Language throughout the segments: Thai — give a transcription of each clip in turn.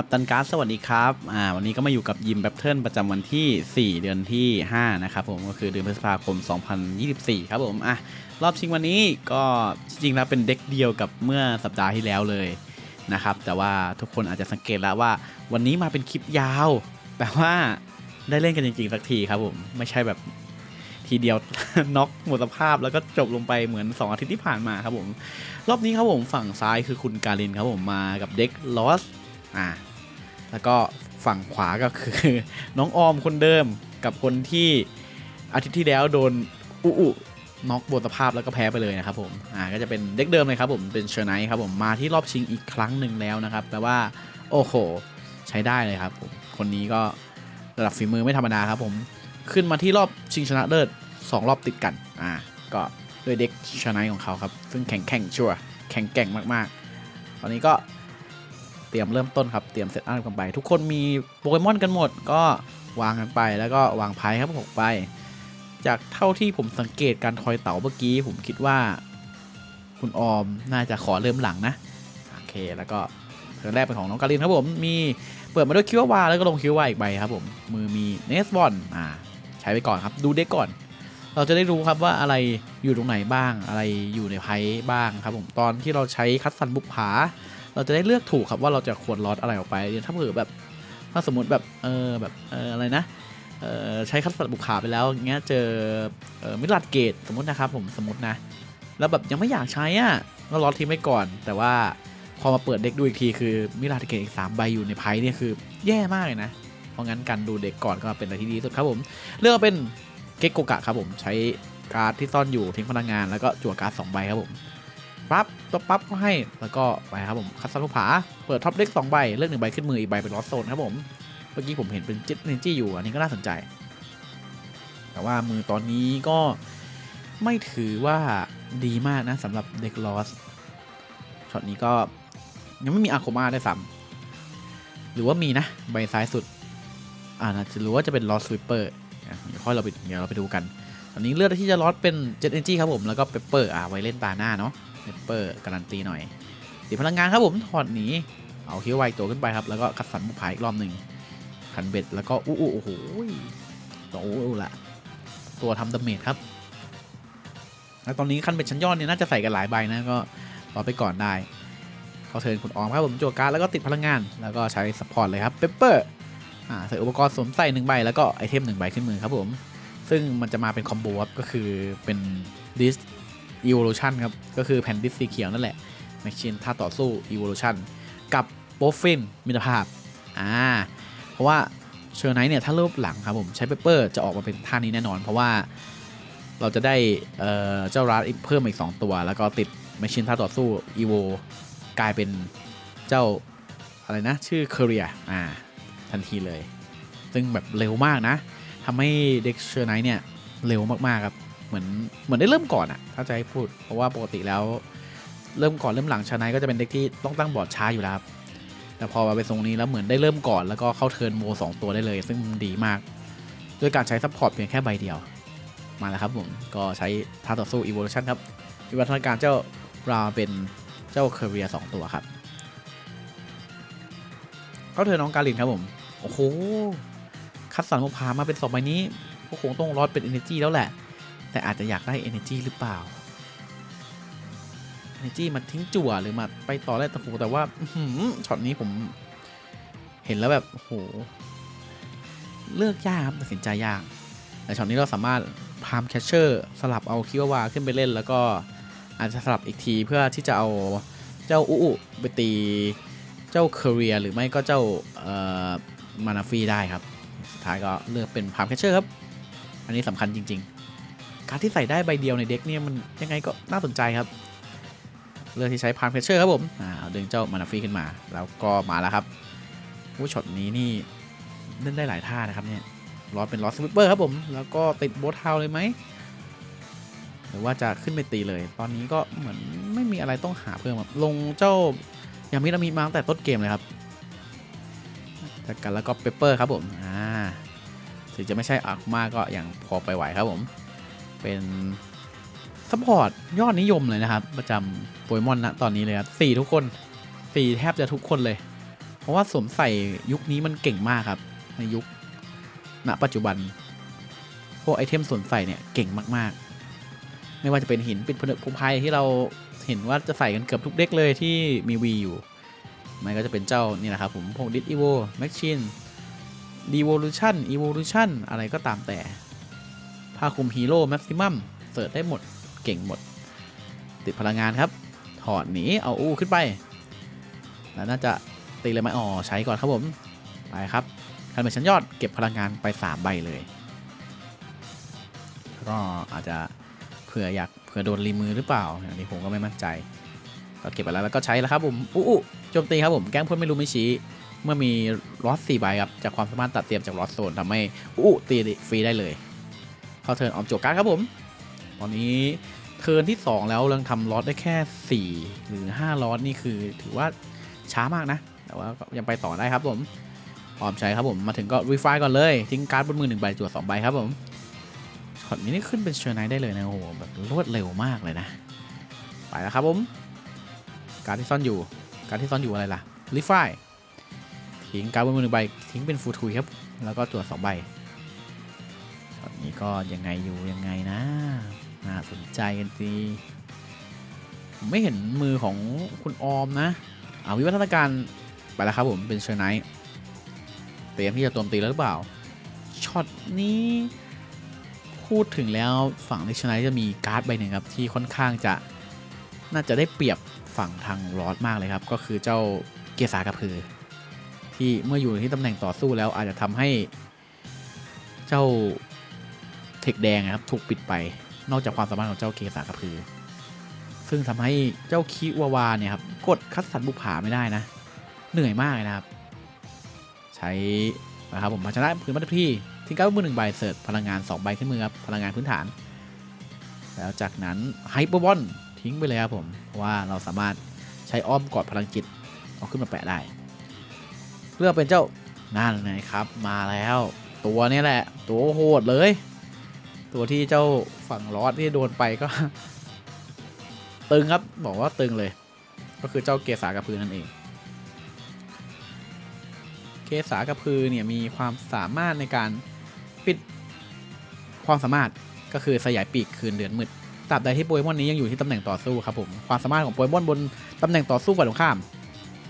กัปตันการ์ดสวัสดีครับอ่าวันนี้ก็มาอยู่กับยิมแบทเทิลประจำวันที่ 4 เดือนที่ 5 นะครับผมก็คือเดือนพฤษภาคม 2024 ครับผมอะรอบชิงวันนี้ก็จริงๆแล้วเป็นเด็กเดียวกับเมื่อสัปดาห์ที่แล้วเลยนะครับแต่ว่าทุกคนอาจจะสังเกตแล้วว่า วันนี้มาเป็นคลิปยาวแปลว่าได้เล่นกันจริงๆสักทีครับผมไม่ใช่แบบทีเดียวน็อกหมดสภาพแล้วก็จบลงไปเหมือน 2 อาทิตย์ที่ผ่านมาครับผม รอบนี้ครับผมฝั่งซ้ายคือคุณการินครับผมมากับเด็กลอสอ่า แล้วก็ฝั่งขวาก็คือน้องออมคนเดิมกับคนที่อาทิตย์ที่แล้วโดนอุอุน็อกบนสภาพแล้วก็แพ้ไปเลยนะครับผม อ่าก็จะเป็นเด็กเดิมเลยครับผม เป็นเชอร์ไนท์ครับผม มาที่รอบชิงอีกครั้งหนึ่งแล้วนะครับ แปลว่า โอ้โห ใช้ได้เลยครับผม คนนี้ก็ระดับฝีมือไม่ธรรมดาครับผม ขึ้นมาที่รอบชิงชนะเลิศสองรอบติดกัน อ่า ก็ด้วยเด็กเชอร์ไนท์ของเขาครับ ซึ่งแข็งแข่งชัวร์ แข็งแกร่งมากๆ ตอนนี้ก็ เตรียมเริ่มต้นครับ เตรียมเซตอัพกันไป ทุกคนมีโปเกมอนกันหมด ก็วางกันไปแล้วก็วางไพ่ครับผมไป จากเท่าที่ผมสังเกตการทอยเต๋าเมื่อกี้ ผมคิดว่า คุณออมน่าจะขอเริ่มหลังนะ โอเค แล้วก็เทิร์นแรกเป็นของน้องการินครับผม มีเปิดมาด้วยคิววาแล้วก็ลงคิววาอีกใบครับผม มือมีเนสบอลอ่า ใช้ไปก่อนครับ ดูเด็กก่อน เราจะได้รู้ครับว่าอะไรอยู่ตรงไหนบ้าง อะไรอยู่ในไพ่บ้างครับผม ตอนที่เราใช้คัดสันบุกผา เราจะได้เลือกถูกครับว่าเราจะควรลอตอะไรออกไป ถ้าเผื่อแบบถ้าสมมติแบบเออแบบเอออะไรนะเออใช้คัดสัตว์บุกขาไปแล้วอย่างเงี้ยเจอเออมิลลัดเกตสมมตินะครับผมสมมตินะ แล้วแบบยังไม่อยากใช้อะก็ลอตทิ้งไว้ก่อน แต่ว่าพอมาเปิดเด็กดูอีกทีคือมิลลัดเกตอีกสามใบอยู่ในไพ่เนี่ยคือแย่มากเลยนะเพราะงั้นการดูเด็กก่อนก็เป็นอะไรที่ดีสุดครับผมเลือกเป็นเก็กโกกะครับผมใช้การ์ดที่ซ่อนอยู่ทิ้งพลังงานแล้วก็จั่วการ์ดสองใบครับผม ปั๊บตัวปั๊บก็ให้แล้วก็ไปครับผมคัสซัลูผาเปิดท็อปเล็ก2ใบเลือกหนึ่งใบขึ้นมืออีกใบเป็นลอสโซนครับผมเมื่อกี้ผมเห็นเป็นจิตเนจี้อยู่อันนี้ก็น่าสนใจ แต่ว่ามือตอนนี้ก็ไม่ถือว่าดีมากนะสำหรับเด็กลอสช็อตนี้ก็ยังไม่มีอาโคมาได้ซ้ำหรือว่ามีนะใบซ้ายสุดอ่านะจะรู้ว่าจะเป็นลอสสวิปเปอร์เดี๋ยวค่อยเราไปเดี๋ยวเราไปดูกัน ตอนนี้เลือกที่จะลอสเป็นเจ็ตเอนจีครับผมแล้วก็เปเปอร์อ่าไว้เล่นตาหน้าเนาะ เปเปอร์การันตีหน่อยสีพลังงานครับผมถอดหนีเอาคิวไวตัวขึ้นไปครับ แล้วก็คัดสันบุกผายอีกรอบหนึ่งคันเบ็ดแล้วก็อู้อู้โอ้โหตัวอู้ละตัวทำดาเมจครับ แล้วตอนนี้คันเบ็ดชั้นยอดเนี่ยน่าจะใส่กันหลายใบนะก็รอไปก่อนได้เขาเทิร์นคุณออมครับผมจั่วการ์ดแล้วก็ติดพลังงาน แล้วก็ใช้สปอร์ตเลยครับเปเปอร์อ่าใส่อุปกรณ์สวมใส่หนึ่งใบแล้วก็ไอเทมหนึ่งใบขึ้นมือครับผม ซึ่งมันจะมาเป็นคอมโบครับก็คือเป็นดิส Evolution ครับ ก็คือแผ่นดิสสีเขียวนั่นแหละแมชชีนท่าต่อสู้ Evolution กับโบฟินมิตรภาพอ่าเพราะว่าเชอร์ไนท์เนี่ยถ้าเริ่มหลังครับผมใช้เปเปอร์จะออกมาเป็นท่านี้แน่นอน เพราะว่าเราจะได้เอ่อเจ้ารัดเพิ่มอีก 2 ตัว แล้วก็ติดแมชชีนท่าต่อสู้ Evo กลายเป็นเจ้าอะไรนะ ชื่อเคเรียอ่าทันทีเลย ซึ่งแบบเร็วมากนะทำให้เด็กเชอร์ไนท์เนี่ย เร็วมาก ๆ ครับ เหมือนเหมือนได้เริ่มก่อนอะถ้าจะให้พูด เพราะว่าปกติแล้วเริ่มก่อนเริ่มหลังชาไนก็จะเป็นเด็กที่ต้องตั้งบอร์ดช้าอยู่แล้วครับแต่พอมาเป็นทรงนี้แล้วเหมือนได้เริ่มก่อนแล้วก็เข้าเทิร์นโมสองตัวได้เลย ซึ่งดีมากด้วยการใช้ซัพพอร์ตเพียงแค่ใบเดียว มาแล้วครับผม ก็ใช้ท่าต่อสู้ Evolution ครับวิวัฒนาการเจ้าราเป็นเจ้าเคเรียสองตัวครับ เข้าเทิร์นน้องกาลินครับผม โอ้โหคัดสรรมาพามาเป็นสองใบนี้ก็คงต้องรอดเป็น Energy แล้วแหละ แต่อาจจะอยากได้ Energy หรือเปล่า Energy มาทิ้งจั่วหรือมาไปต่อได้แต่โหแต่ว่าช็อตนี้ผมเห็นแล้วแบบโหเลือกยากครับตัดสินใจยาก แต่ช็อตนี้เราสามารถพามแคชเชอร์สลับเอาคิววาขึ้นไปเล่น แล้วก็อาจจะสลับอีกทีเพื่อที่จะเอาเจ้าอุอุไปตีเจ้าเคเรียหรือไม่ก็เจ้ามานาฟีได้ครับ สุดท้ายก็เลือกเป็นพามแคชเชอร์ครับ อันนี้สำคัญจริง ๆ การที่ใส่ได้ใบเดียวในเด็กเนี่ยมันยังไงก็น่าสนใจครับ เลือกที่ใช้พามแคชเชอร์ครับผมอ่าเดึงเจ้ามานาฟีขึ้นมา แล้วก็มาแล้วครับผู้ช็อตนี้นี่เล่นได้หลายท่านะครับเนี่ยลอเป็นลอสสวิปเปอร์ครับผม แล้วก็ติดโบทเทาเลยไหมหรือว่าจะขึ้นไปตีเลย ตอนนี้ก็เหมือนไม่มีอะไรต้องหาเพิ่มลงเจ้ายามิรามีมาตั้งแต่ต้นเกมเลยครับจากกันแล้วก็เปเปอร์ครับผม อ่า ถึงจะไม่ใช่อาร์มาก็ยังพอไปไหวครับผม เป็นซัพพอร์ตยอดนิยมเลยนะครับ ประจำโปเกมอนนะตอนนี้เลยครับสี่ทุกคนสี่แทบจะทุกคนเลย เพราะว่าสวมใส่ยุคนี้มันเก่งมากครับ ในยุคณปัจจุบันพวกไอเทมสวมใส่เนี่ยเก่งมากๆ ไม่ว่าจะเป็นหินปิดผนึกภูมิภัยที่เราเห็นว่าจะใส่กันเกือบทุกเด็กเลยที่มีวีอยู่ มันก็จะเป็นเจ้านี่แหละครับผมพวกดิสอีโวแมชชีนดีโวลูชันอีโวลูชันอะไรก็ตามแต่ ผ้าคลุมฮีโร่แม็กซิมัมเสิร์ชได้หมดเก่งหมด ติดพลังงานครับ ถอดหนีเอาอู้ขึ้นไป แล้วน่าจะตีเลยไหมอ๋อใช้ก่อนครับผม ไปครับคันเป็นชั้นยอดเก็บพลังงานไป 3 ใบเลย ก็อาจจะเผื่ออยากเผื่อโดนรีมือหรือเปล่าอันนี้ผมก็ไม่มั่นใจก็เก็บไปแล้วแล้วก็ใช้แล้วครับผมอู้อู้โจมตีครับผมแกล้งเพื่อนไม่รู้ไม่ชี้เมื่อมีลอสสี่ใบครับจากความสามารถตัดเตรียมจากลอสโซนทำให้อู้ตีฟรีได้เลย เข้าเทิร์นออมโจกการครับผม ตอนนี้เทิร์นที่ 2 แล้วยังทำลอสได้แค่ 4 หรือ5ลอสนี่คือถือว่าช้ามากนะ แต่ว่ายังไปต่อได้ครับผมออมใช้ครับผม มาถึงก็รีไฟก่อนเลย ทิ้งการ์ดบนมือหนึ่งใบจั่วสองใบครับผมช็อตนี้นี่ขึ้นเป็นเชอร์ไนท์ได้เลยนะโอ้โหแบบรวดเร็วมากเลยนะ ไปแล้วครับผม การดที่ซ่อนอยู่ การดที่ซ่อนอยู่อะไรล่ะรีไฟทิ้งการ์ดบนมือหนึ่งใบทิ้งเป็นฟูทุยครับแล้วก็จั่วสองใบ นี้ก็ยังไงอยู่ยังไงนะน่าสนใจกันดีผมไม่เห็นมือของคุณออมนะอาวิวัฒนาการไปแล้วครับผมเป็นเชอร์ไนท์เตรียมที่จะโจมตีแล้วหรือเปล่าช็อตนี้พูดถึงแล้วฝั่งในเชอร์ไนท์จะมีการ์ดใบหนึ่งครับที่ค่อนข้างจะน่าจะได้เปรียบฝั่งทางลอสมากเลยครับ ก็คือเจ้าเกียร์สากระพือ ที่เมื่ออยู่ที่ตำแหน่งต่อสู้แล้วอาจจะทำให้เจ้า ทคแดงนะครับ ถูกปิดไป นอกจากความสามารถของเจ้าเกสากระพือ ซึ่งทำให้เจ้าคิวาวาเนี่ยครับ กดคัดสันบุผาไม่ได้นะ เหนื่อยมากเลยนะครับ ใช้นะครับผมภาชนะพื้นมัตพี่ทิ้งก้าวมือหนึ่งใบเสิร์ฟพลังงาน 2 ใบขึ้นมือครับ พลังงานพื้นฐาน แล้วจากนั้นไฮเปอร์บอลทิ้งไปเลยครับผมเพราะว่าเราสามารถใช้อ้อมกอดพลังจิตเอาขึ้นมาแปะได้เลือกเป็นเจ้านั่นไงครับ มาแล้ว ตัวนี้แหละ ตัวโหดเลย ตัวที่เจ้าฝั่งลอสที่โดนไปก็ ตึงครับบอกว่าตึงเลย ก็คือเจ้าเกษากระพือนั่นเอง เกษากระพือเนี่ยมีความสามารถในการปิดความสามารถก็คือสยายปีกคืนเดือนมืดตราบใดที่โปเกมอนนี้ยังอยู่ที่ตำแหน่งต่อสู้ครับผมความสามารถของโปเกมอนบนตำแหน่งต่อสู้ฝ่ายตรงข้าม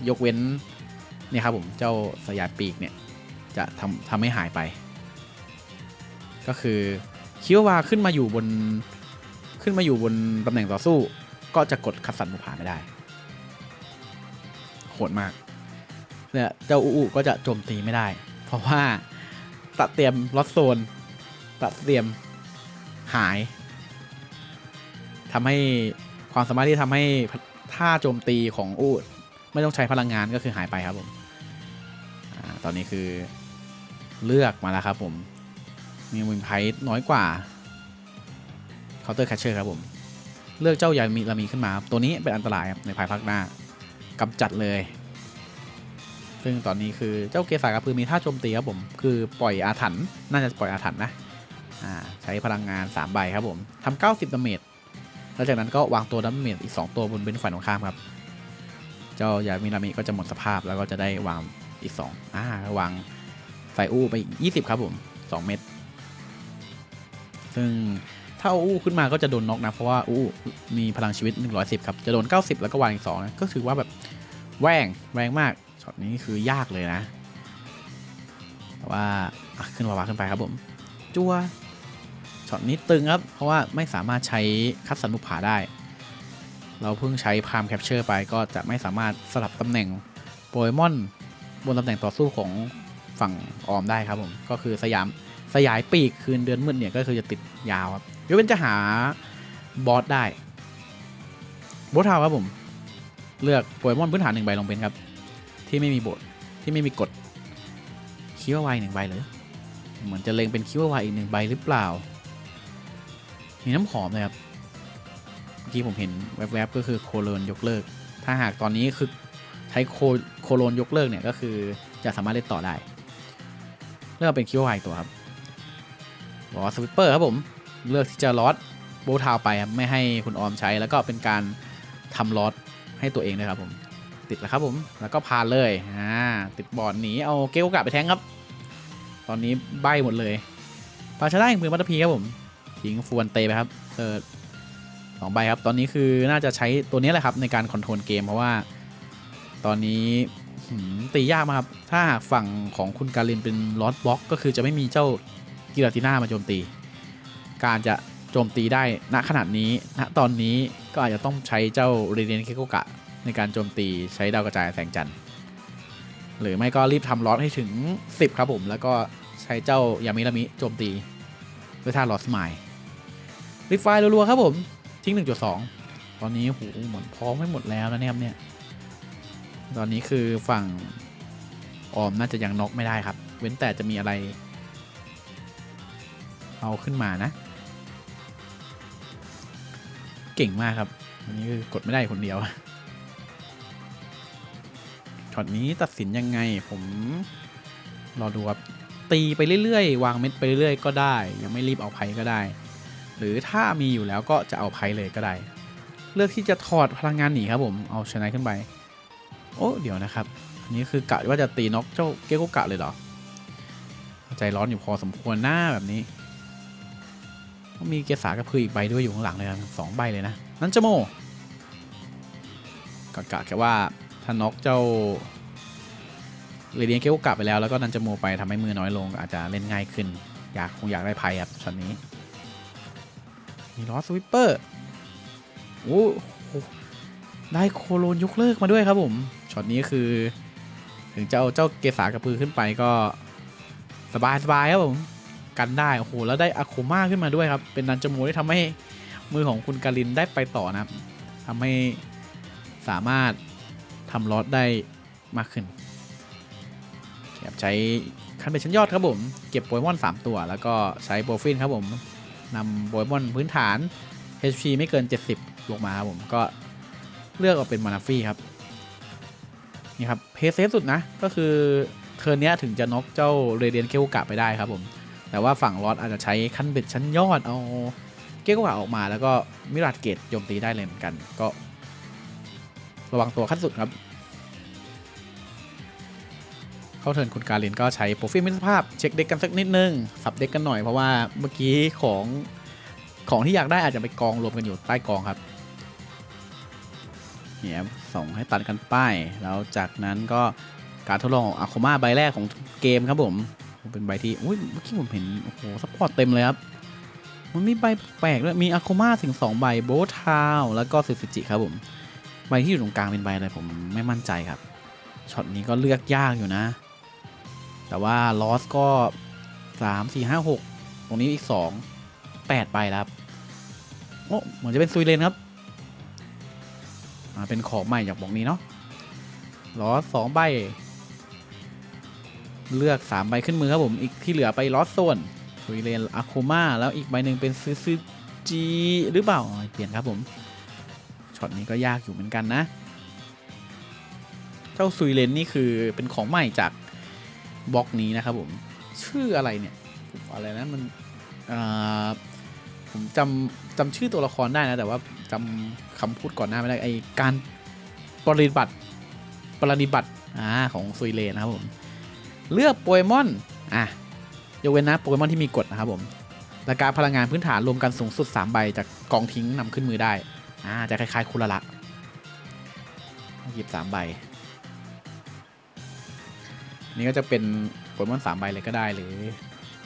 ยกเว้นเนี่ยครับผมเจ้าสยายปีกเนี่ยจะทำทำให้หายไป ก็คือ คิวาวาขึ้นมาอยู่บนขึ้นมาอยู่บนตำแหน่งต่อสู้ ก็จะกดคัดสันบุผาไม่ได้ โหดมาก เนี่ยเจ้าอูอูก็จะโจมตีไม่ได้ เพราะว่าตัดเตรียมลอตโซนตัดเตรียมหายทำให้ความสามารถที่ทำให้ท่าโจมตีของอูไม่ต้องใช้พลังงานก็คือหายไปครับผมอตอนนี้คือเลือกมาแล้วครับผม มีมูลไพร์น้อยกว่าเคาน์เตอร์แคชเชอร์ครับผม เลือกเจ้ายามีลามีขึ้นมาตัวนี้เป็นอันตรายครับในภายภาคหน้ากำจัดเลย ซึ่งตอนนี้คือเจ้าเกสากระพือมีท่าโจมตีครับผมคือปล่อยอาถรรพ์น่าจะปล่อยอาถรรพ์นะใช้พลังงาน 3 ใบครับผมทำ90ดาเมจแล้วจากนั้นก็วางตัวดาเมจอีก 2 ตัวบนเบนฝ่ายตรงข้ามครับ เจ้ายามีลามีก็จะหมดสภาพแล้วก็จะได้วางอีก 2 อ่าวางใส่อู้ไปอีก 20 ครับผม 2 เม็ด ซึ่งถ้าอู้ขึ้นมาก็จะโดนน็อกนะ เพราะว่าอู้มีพลังชีวิต 110 ครับ จะโดน 90 แล้วก็วางอีก2นะก็ถือว่าแบบแรงแรงมากช็อตนี้คือยากเลยนะ แต่ว่าขึ้นวาวาขึ้นไปครับผมจัวช็อตนี้ตึงครับ เพราะว่าไม่สามารถใช้คัดสันบุผาได้ เราเพิ่งใช้พามแคปเชอร์ไปก็จะไม่สามารถสลับตำแหน่งโปเกมอนบนตำแหน่งต่อสู้ของฝั่งออมได้ครับผม ก็คือสยาม สยายปีกคืนเดือนมืดเนี่ยก็คือจะติดยาวครับยกเว้นจะหาบอสได้บอสทาวครับผม เลือกโปเกมอนพื้นฐานหนึ่งใบลงเป็นครับ ที่ไม่มีบทที่ไม่มีกฎคิวไวหนึ่งใบเลยเหมือนจะเล็งเป็นคิวไวอีกหนึ่งใบหรือเปล่า มีน้ำหอมเลยครับเมื่อกี้ผมเห็นแวบๆก็คือโคโลนยกเลิก ถ้าหากตอนนี้คือใช้โคโคโลนยกเลิกเนี่ยก็คือจะสามารถเล่นต่อได้ เลือกเป็นคิวไวตัวครับ ลอสวิปเปอร์ครับผม เลือกที่จะลอสโบทาวไปครับไม่ให้คุณออมใช้ แล้วก็เป็นการทำลอสให้ตัวเองด้วยครับผม ติดแล้วครับผม แล้วก็ผ่าเลยอ่าติดบอร์ดหนีเอาเกลโอกาสไปแทงครับ ตอนนี้ใบหมดเลยปาชาได้มือมัตเตอร์พีครับผมทิ้งฟวนเตไปครับเซิร์ชสองใบครับ ตอนนี้คือน่าจะใช้ตัวนี้แหละครับในการคอนโทรลเกมเพราะว่า ตอนนี้ตียากมากครับ ถ้าหากฝั่งของคุณการินเป็นลอสบล็อก ก็คือจะไม่มีเจ้า กิราติน่ามาโจมตี การจะโจมตีได้ณขนาดนี้ณตอนนี้ก็อาจจะต้องใช้เจ้าเรเดียนเคโกกะ ในการโจมตีใช้ดาวกระจายแสงจันทร์หรือไม่ก็รีบทำลอสให้ถึง 10 ครับผม แล้วก็ใช้เจ้ายามิรามิโจมตีด้วยท่าลอสไมล์รีไฟล์รัวๆ ครับผม ทิ้ง 1.2 ตอนนี้โหเหมือนพร้อมไม่หมดแล้วนะเนี่ยเนี่ย ตอนนี้คือฝั่งออมน่าจะยังน็อกไม่ได้ครับ เว้นแต่จะมีอะไร เอาขึ้นมานะ เก่งมากครับอันนี้คือกดไม่ได้คนเดียวช็อตนี้ตัดสินยังไงผมรอดูครับตีไปเรื่อยๆ วางเม็ดไปเรื่อยๆ ก็ได้ ยังไม่รีบเอาไพ่ก็ได้ หรือถ้ามีอยู่แล้วก็จะเอาไพ่เลยก็ได้ เลือกที่จะถอดพลังงานหนีครับผมเอาชนะขึ้นไป โอ้เดี๋ยวนะครับอันนี้คือกะว่าจะตีน็อกเจ้าเกโกกะเลยเหรอ ใจร้อนอยู่พอสมควรหน้าแบบนี้ มีเกสากระพืออีกใบด้วยอยู่ข้างหลังเลยครับสองใบเลยนะ นั่นจะโมกะกะแค่ว่าถ้าน็อกเจ้าเรเดียนเกโกกะไปแล้วแล้วก็นันจะโมไปทำให้มือน้อยลงอาจจะเล่นง่ายขึ้น อยากคงอยากได้ไพ่ครับช็อตนี้ มีลอสวิปเปอร์โอ้โหได้โคโลนยกเลิกมาด้วยครับผมช็อตนี้คือ ถึงจะเอาเจ้าเกสากระพือขึ้นไปก็สบายสบายครับผม กันได้โอ้โหแล้วได้อะโคมาขึ้นมาด้วยครับ เป็นนันจมูที่ทำให้มือของคุณการินได้ไปต่อนะทำให้สามารถทำลอตได้มากขึ้นครับใช้คันเป็นชั้นยอดครับผม เก็บโปเกมอน 3 ตัว แล้วก็ใช้โบฟินครับผมนำโปเกมอนพื้นฐาน HP ไม่เกิน 70 ลงมาครับผมก็เลือกเอาเป็นมานาฟี่ครับ นี่ครับ เพย์เซฟสุดนะ ก็คือเทิร์นเนี้ยถึงจะน็อกเจ้าเรเดียนเคโอกะไปได้ครับผม แต่ว่าฝั่งลอสอาจจะใช้ขั้นเบ็ดชั้นยอดเอาเกโกะออกมาแล้วก็มิราดเกตโจมตีได้เลยเหมือนกัน ก็ ระวังตัวขั้นสุดครับเข้าเทินคุณการินก็ใช้โปรฟิลมิตรภาพเช็คเด็กกันสักนิดนึง สับเด็กกันหน่อยเพราะว่าเมื่อกี้ของของที่อยากได้อาจจะไปกองรวมกันอยู่ใต้กองครับเนี่ยส่งให้ตัดกันป้ายแล้วจากนั้นก็การทดลององอาคมาใบแรกของเกมครับผม เป็นใบที่อุ้ยเมื่อกี้ผมเห็น โอ้โหซัพพอร์ตเต็มเลยครับ มันมีใบแปลกด้วย มีอาโคมาถึง 2 ใบ โบทาว แล้วก็ซูซูจิครับผม ใบที่อยู่ตรงกลางเป็นใบอะไรผมไม่มั่นใจครับ ช็อตนี้ก็เลือกยากอยู่นะ แต่ว่าลอสก็ 3 4 5 6 ตรงนี้อีก 2 8 ใบแล้วครับ โอ้เหมือนจะเป็นซุยเลนครับอ่าเป็นของใหม่จากบอกนี้เนาะลอสสองใบ เลือก 3 ใบขึ้นมือครับผม อีกที่เหลือไปลอสโซนซุยเลนอะโคมาแล้วอีกใบหนึ่งเป็นซูซูจิหรือเปล่า เปลี่ยนครับผมช็อตนี้ก็ยากอยู่เหมือนกันนะ เจ้าซุยเลนนี่คือเป็นของใหม่จากบล็อกนี้นะครับผม ชื่ออะไรเนี่ยอะไรนะมันอ่าผมจำจำชื่อตัวละครได้นะ แต่ว่าจำคำพูดก่อนหน้าไม่ได้ไอการปฏิบัติปฏิบัติอ่าของซุยเลนนะครับผม เลือกโปเกมอนอะยกเว้นนะโปเกมอนที่มีกฎนะครับผมและการพลังงานพื้นฐานรวมกันสูงสุด 3 ใบจากกองทิ้งนำขึ้นมือได้ อ่า จะคล้ายๆคุระละหยิบ 3 ใบ นี่ก็จะเป็นโปเกมอน3ใบเลยก็ได้ หรือ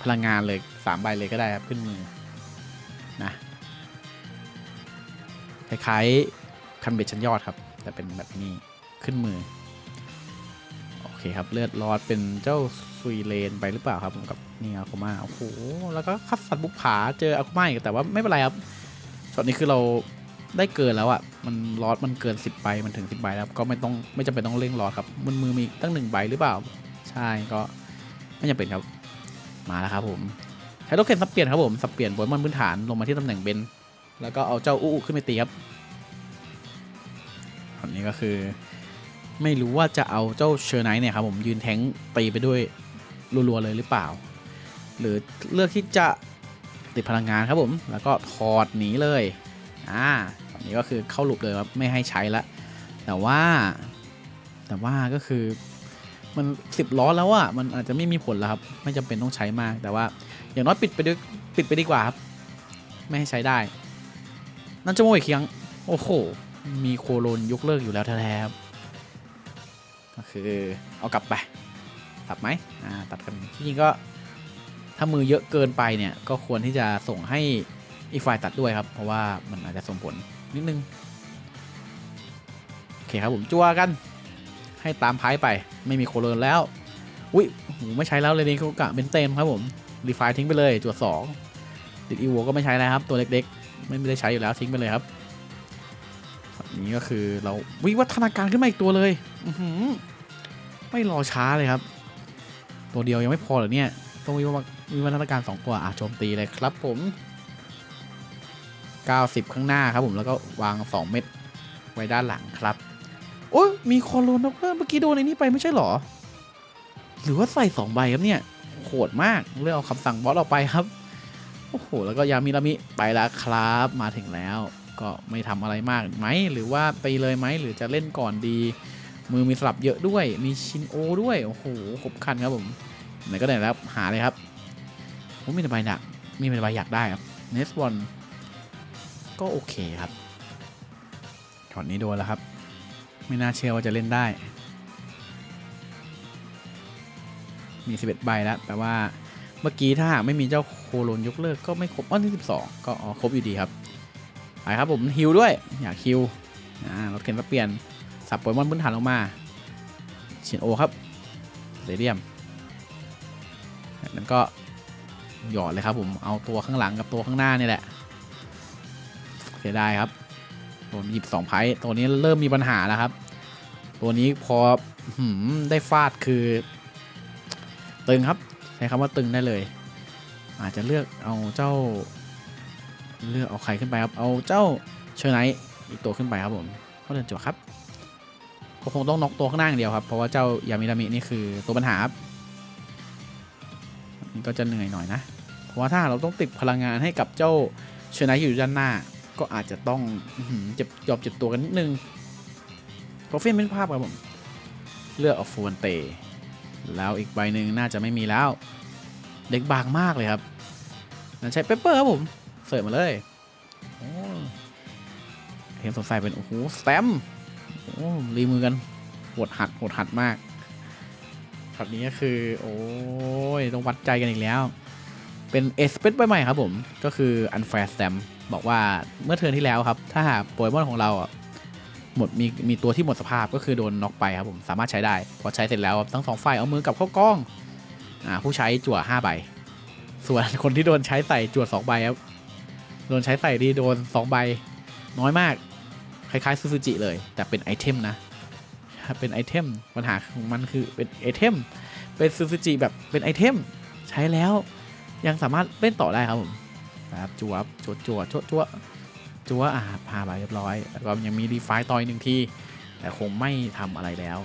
พลังงานเลย3ใบเลยก็ได้ครับขึ้นมือ นะ คล้ายๆคันเบ็ดชั้นยอดครับ แต่เป็นแบบนี้ขึ้นมือ เคครับ เลือดรอดเป็นเจ้าซุยเลนไปหรือเปล่าครับผมกับนี่อาคุมาโอ้โหแล้วก็คัดสัตว์บุกผาเจออาคุมาอีกแต่ว่าไม่เป็นไรครับช็อตนี้คือเราได้เกินแล้วอะ่ะมันรอดมันเกิน 10ใบมันถึง 10ใบแล้วก็ไม่ต้องไม่จำเป็นต้องเร่งรอดครับมือมือมีตั้งหนึ่งใบหรือเปล่า ใช่ก็ไม่จำเป็นครับมาแล้วครับผมใช้โลเคนสับเปลี่ยนครับผมสับเปลี่ยนบนมันพื้นฐานลงมาที่ตำแหน่งเบนแล้วก็เอาเจ้าอู้ขึ้นไปตีครับอันนี้ก็คือ ไม่รู้ว่าจะเอาเจ้าเชอร์ไนท์เนี่ยครับผมยืนแทงตีไปด้วยรัวๆเลยหรือเปล่า หรือเลือกที่จะติดพลังงานครับผม แล้วก็ถอดหนีเลย อ่าตอนนี้ก็คือเข้าหลุมเลยครับไม่ให้ใช้ละแต่ว่า แต่ว่าก็คือมันสิบล้อแล้วอะมันอาจจะไม่มีผลแล้วครับ ไม่จำเป็นต้องใช้มาก แต่ว่าอย่างน้อยปิดไปด้วยปิดไปดีกว่าครับ ไม่ให้ใช้ได้ นั่นจะโมยเคียงโอ้โห มีโคโลนยกเลิกอยู่แล้วแท้ๆครับ ก็คือเอากลับไปตัดไหมอ่าตัดกันจริงๆก็ถ้ามือเยอะเกินไปเนี่ยก็ควรที่จะส่งให้อีกฝ่ายตัดด้วยครับ เพราะว่ามันอาจจะส่งผลนิดนึงโอเคครับผมจัวกัน ให้ตามไพ่ไปไม่มีโคโลนแล้วอุ้ยโอ้โหไม่ใช้แล้วเลยนี่กะเป็นเต็มครับผมรีไฟทิ้งไปเลยจัวสองติดอีโวก็ไม่ใช้แล้วครับ ตัวเล็กๆ ไม่ได้ใช้อยู่แล้วทิ้งไปเลยครับ อันนี้ก็คือ เราวิวัฒนาการขึ้นมาอีกตัวเลยอืไม่รอช้าเลยครับ ตัวเดียวยังไม่พอเหรอเนี่ยต้องมีวิวัฒนาการ2ตัวอะโจมตีเลยครับผม 90 ข้างหน้าครับผมแล้วก็วาง 2 เม็ดไว้ด้านหลังครับ โอ้ยมีคอโลนเพิ่มเมื่อกี้โดนในนี้ไปไม่ใช่หรอ หรือว่าใส่ 2 ใบครับเนี่ยโหดมากเลือกเอาคำสั่งบอสออกไปครับ โอ้โห แล้วก็ยามิรามิไปแล้วครับ มาถึงแล้ว ก็ไม่ทำอะไรมากไหม หรือว่าไปเลยไหมหรือจะเล่นก่อนดี มือมีสลับเยอะด้วยมีชินโอด้วย โอ้โหครบคันครับผมไหนก็ไหนแล้วหาเลยครับผมมีแต่ใบหนักมีแต่ใบอยากได้ครับเนสบอลก็โอเคครับช็อตนี้โดนแล้วครับ ไม่น่าเชื่อว่าจะเล่นได้ มี 11 ใบแล้วแปลว่าเมื่อกี้ถ้าหากไม่มีเจ้าโคโลนยกเลิกก็ไม่ครบอ้อที่ 12 ก็อ๋อครบอยู่ดีครับ ไปครับผมฮิวด้วย อยากฮิวอ่ารถเข็นมาเปลี่ยน สับโปเกมอนพื้นฐานลงมาชินโอครับเรเดียมนั้นก็หยอดเลยครับผมเอาตัวข้างหลังกับตัวข้างหน้านี่แหละเสียดายครับผมหยิบสองไพ่ตัวนี้เริ่มมีปัญหาแล้วครับ ตัวนี้พอได้ฟาดคือ ตึงครับใช้คำว่าตึงได้เลย อาจจะเลือกเอาเจ้า เลือกเอาใครขึ้นไปครับ เอาเจ้าเชอร์ไนท์อีกตัวขึ้นไปครับผมเขาเดินจั่วครับก็คงต้องน็อกตัวข้างหน้าอย่างเดียวครับ เพราะว่าเจ้ายามิรามินี่คือตัวปัญหาครับนี่ก็จะเหนื่อยหน่อยนะ เพราะว่าถ้าเราต้องติดพลังงานให้กับเจ้าเชอร์ไนท์อยู่ด้านหน้า ก็อาจจะต้องอื้อหือเจ็บยอมเจ็บตัวกันนิดนึงโปรเฟนเป็นภาพครับผมเลือกเอาฟูนเตแล้วอีกใบหนึ่งน่าจะไม่มีแล้ว เด็กบางมากเลยครับนั่นใช้เปเปอร์ครับผม เสิร์ฟมาเลยโอ้เทมสดใสเป็น โอ้โหสแตมโอ้รีมือกันโหดหัดโหดหัดมากช็อตนี้ก็คือ โอ้ย ต้องวัดใจกันอีกแล้ว เป็นเอสเปใบใหม่ครับผม ก็คือ Unfair Stamp บอกว่าเมื่อเทิร์นที่แล้วครับ ถ้าหากโปเกมอนของเราอะหมดมีมีตัวที่หมดสภาพก็คือโดนน็อกไปครับผมสามารถใช้ได้ พอใช้เสร็จแล้วทั้งสองฝ่ายเอามือกลับเข้ากล้องอ่าผู้ใช้จั่ว5ใบส่วนคนที่โดนใช้ใส่จั่ว2ใบครับ ดนใช้ใส่ดีโดน2ใบน้อยมาก คล้ายๆซูซูจิเลย แต่เป็นไอเทมนะเป็นไอเทมปัญหาของมันคือเป็นไอเทมเป็นซูซูจิแบบเป็นไอเทมใช้แล้วยังสามารถเล่นต่อได้ครับผมครับจั่วจั่วจั่วจั่วจัวจัวอ่าพาไปเรียบร้อยแล้วก็ยังมีรีไฟต่อยหนึ่งทีแต่คงไม่ทำอะไรแล้ว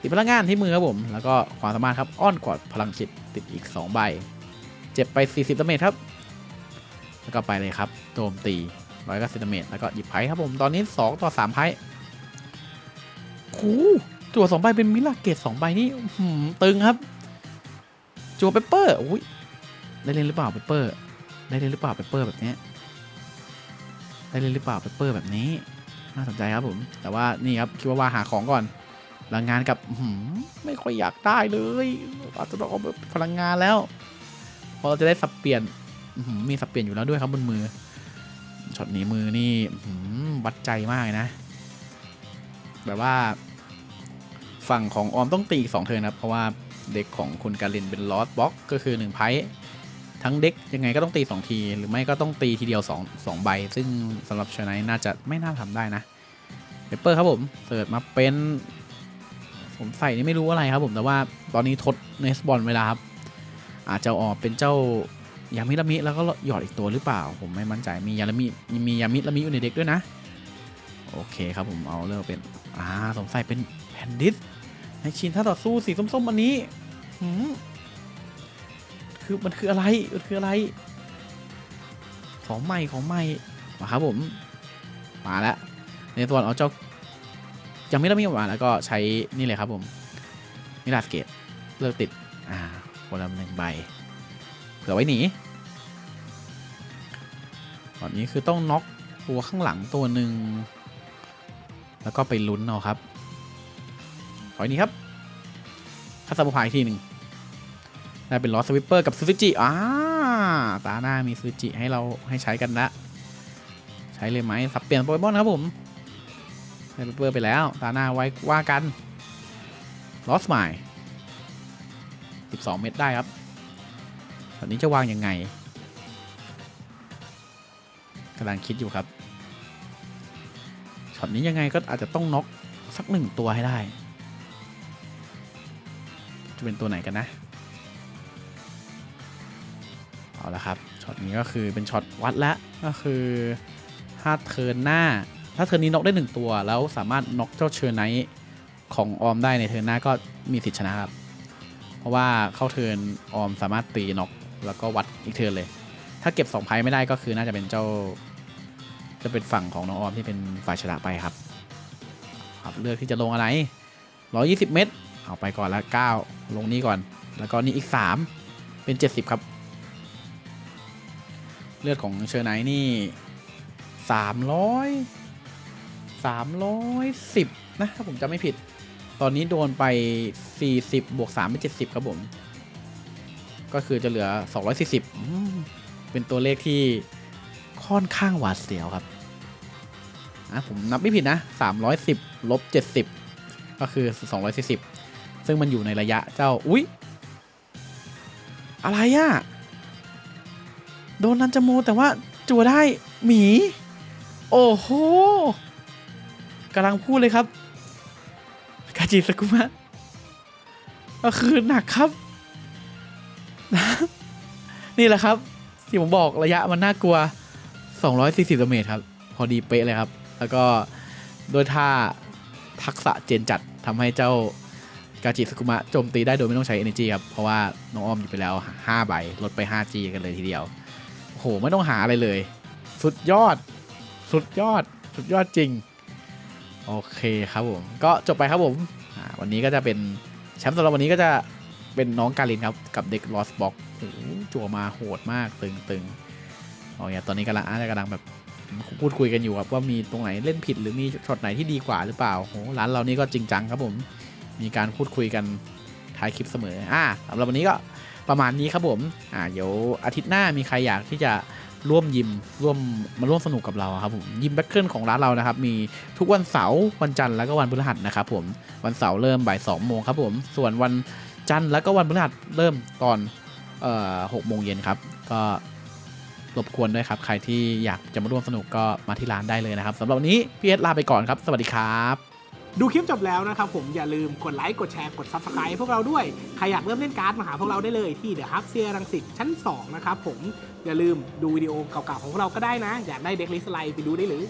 ติดพลังงานที่มือครับผม แล้วก็ความสามารถครับ อ้อนกอดพลังจิตติดอีก 2 ใบ เจ็บไป 40ดาเมจครับ แล้วก็ไปเลยครับโจมตีร้อยก็สิดาเมจแล้วก็หยิบไพ่ครับผมตอนนี้ 2 ต่อ 3 ไพ่คูจั่ว2ใบเป็นมิลาเกต2ใบนี่หือตึงครับ จั่วเปเปอร์อุ้ยได้เล่นหรือเปล่าเปเปอร์ ได้เล่นหรือเปล่าเปเปอร์แบบนี้ได้เล่นหรือเปล่าเปเปอร์แบบนี้น่าสนใจครับผม แต่ว่านี่ครับคิดว่าว่าหาของก่อนพลังงานกับหืไม่ค่อยอยากได้เลยอาจจะต้องเอาพลังงานแล้ว พอเราจะได้สับเปลี่ยน มีสับเปลี่ยนอยู่แล้วด้วยครับบนมือช็อตนี้มือนี่วัดใจมากเลยนะ แบบว่า ฝั่งของออมต้องตีอีกสองเทินครับ เพราะว่าเด็กของคุณการินเป็นลอสบ็อกก็คือ1ไพ่ทั้งเด็กยังไงก็ต้องตี 2 ที หรือไม่ก็ต้องตีทีเดียว 2 2 ใบ ซึ่งสำหรับชไนน่าจะไม่น่าทำได้นะเปเปอร์ครับผมเปิดมาเป็น ผมใส่นี่ไม่รู้อะไรครับผมแต่ว่าตอนนี้ทดเนสบอลเวลาครับ อาจจะออกเป็นเจ้า ยามิรามิแล้วก็หยอดอีกตัวหรือเปล่า ผมไม่มั่นใจมียามิ มียามิรามิอยู่ในเด็กด้วยนะ โอเคครับผมเอาเลือกเป็นอ่าสงสัยเป็นแพนดิสในชินถ้าต่อสู้สีส้มๆอันนี้หืมคือมันคืออะไรมันคืออะไร ของใหม่ของใหม่มาครับผม มาแล้วในส่วนเอาเจ้ายังไม่ได้มีออกมาแล้วก็ใช้นี่เลยครับผมนมิราสเกตเลือกติดอ่าคนละหนึ่งใบ ผื่อไว้หนีตอนนี้คือต้องน็อกตัวข้างหลังตัวหนึ่งแล้วก็ไปลุ้นเอาครับขออีกนี้ครับคัสซาบุพายทีหนึ่งได้เป็นลอสสวิปเปอร์กับซูซูจิอ่าตาหน้ามีซูซูจิให้เราให้ใช้กันละใช้เลยไหมสับเปลี่ยนโปเกมอนครับผมได้เปเปอร์ไปแล้ว ตาหน้าไว้ว่ากันลอสไมล์12 เม็ดได้ครับ ตอนนี้จะวางยังไงกำลังคิดอยู่ครับช็อตนี้ยังไงก็อาจจะต้องน็อกสักหนึ่งตัวให้ได้ จะเป็นตัวไหนกันนะ เอาละครับช็อตนี้ก็คือเป็นช็อตวัดแล้วก็คือถ้าเทิร์นหน้า ถ้าเทิร์นนี้น็อกได้หนึ่งตัว แล้วสามารถน็อกเจ้าเชอร์ไนท์ของออมได้ในเทิร์นหน้าก็มีสิทธิชนะครับ เพราะว่าเข้าเทิร์นออมสามารถตีน็อก แล้วก็วัดอีกเทิร์นเลย ถ้าเก็บ2ไพ่ไม่ได้ก็คือน่าจะเป็นเจ้า จะเป็นฝั่งของน้องออมที่เป็นฝ่ายชนะไปครับ ครับเลือกที่จะลงอะไร 120 เมตร เอาไปก่อนแล้ว9ลงนี้ก่อน แล้วก็นี่อีก 3 เป็น 70 ครับ เลือดของเชอร์ไนนี่ 300 310 นะ ถ้าผมจำไม่ผิด ตอนนี้โดนไป 40 บวก 3 เป็น 70 ครับผม ก็คือจะเหลือ 240อเป็นตัวเลขที่ค่อนข้างหวาดเสียวครับอะผมนับไม่ผิดนะ 310ลบ70 ก็คือ 240 ซึ่งมันอยู่ในระยะเจ้า อุ๊ย อะไรอะโดนนันจาโมแต่ว่าจัวได้หมี โอ้โหกำลังพูดเลยครับ กาจิสกุมะก็คือหนักครับ นี่แหละครับ ที่ผมบอกระยะมันน่ากลัว 240เมตรครับ พอดีเป๊ะเลยครับ แล้วก็โดยท่าทักษะเจนจัดทำให้เจ้ากาจิสกุมะโจมตีได้โดยไม่ต้องใช้ energy ครับ เพราะว่าน้องอ้อมอยู่ไปแล้ว 5 ใบ ลดไป 5G กันเลยทีเดียวโอ้โห ไม่ต้องหาอะไรเลย สุดยอด สุดยอด สุดยอดจริง โอเคครับผม ก็จบไปครับผม วันนี้ก็จะเป็นแชมป์สำหรับวันนี้ก็จะ เป็นน้องการินครับ กับเด็กลอสบ็อกโอ้โหจั่วมาโหดมากตึงตึงโอเคตอนนี้กำลังอาจจะกำลังแบบพูดคุยกันอยู่ครับว่ามีตรงไหนเล่นผิดหรือมีช็อตไหนที่ดีกว่าหรือเปล่าโหร้านเรานี่ก็จริงจังครับผม มีการพูดคุยกันท้ายคลิปเสมออ่าสำหรับวันนี้ก็ประมาณนี้ครับผมอ่าเดี๋ยวอาทิตย์หน้ามีใครอยากที่จะร่วมยิมร่วมมาร่วมสนุกกับเราครับผมยิมแบ็คเกิลของร้านเรานะครับ มีทุกวันเสาร์วันจันทร์แล้วก็วันพฤหัสนะครับผมวันเสาร์เริ่มบ่ายสองโมงครับผมส่วนวัน จันทร์แล้วก็วันพฤหัสเริ่มตอนหกโมงเย็นครับ ก็รบกวนด้วยครับ ใครที่อยากจะมาร่วมสนุกก็มาที่ร้านได้เลยนะครับสำหรับวันนี้พี่เอสลาไปก่อนครับ สวัสดีครับดูคลิปจบแล้วนะครับผมอย่าลืมกดไลค์กดแชร์กด Subscribe พวกเราด้วย ใครอยากเริ่มเล่นการ์ดมาหาพวกเราได้เลยที่เดอะฮับเซียรังสิตชั้น 2 นะครับผมอย่าลืมดูวิดีโอเก่าๆของพวกเราก็ได้นะ อยากได้เด็กลิสไลไปดูได้เลย